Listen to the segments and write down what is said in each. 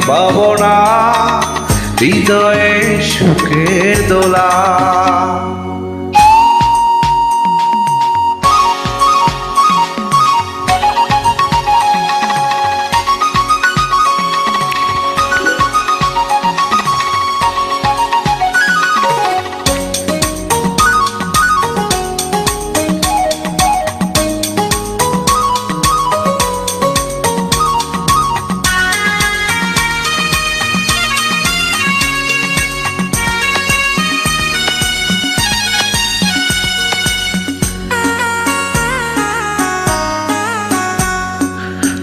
ভাবনা হৃদয়ে সুখের দোলা।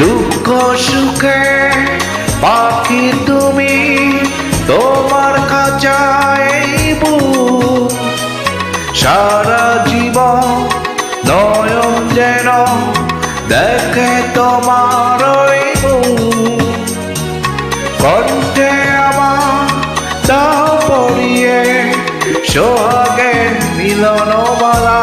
দুঃখ সুখে পাখি তুমি, তোমার কাজায় সারা জীবন নয়ন যেন দেখে তোমার। কণ্ঠে আমার দাও পড়িয়ে সোহাগে মিলন মালা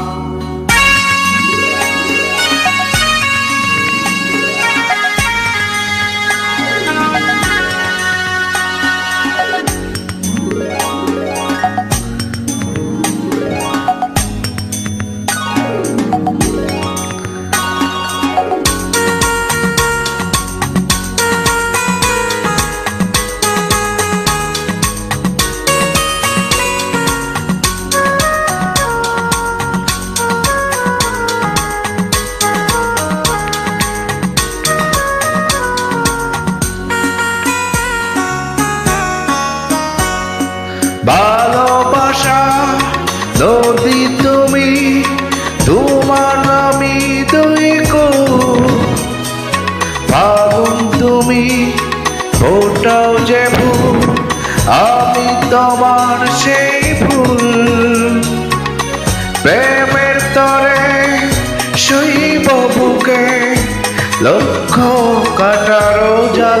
ভালোবাসা, নদী তুমি, তোমার আমি দুই ফাগুন তুমি, ফোটাও যে ফুল, আমি তোমার সেই ফুল। প্রেমের তরে শৈব বুকে লক্ষ কাটারো জ্বালা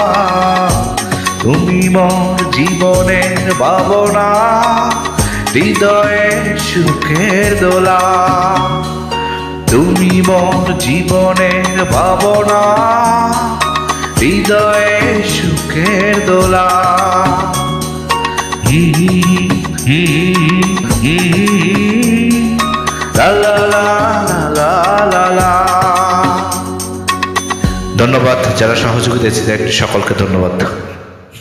তুমি মোর জীবনের ভাবনা হৃদয়ে সুখের দোলা। তুমি মোর জীবনের ভাবনা হৃদয়ে সুখের দোলা। ধন্যবাদ, যারা সহযোগিতা সকলকে ধন্যবাদ।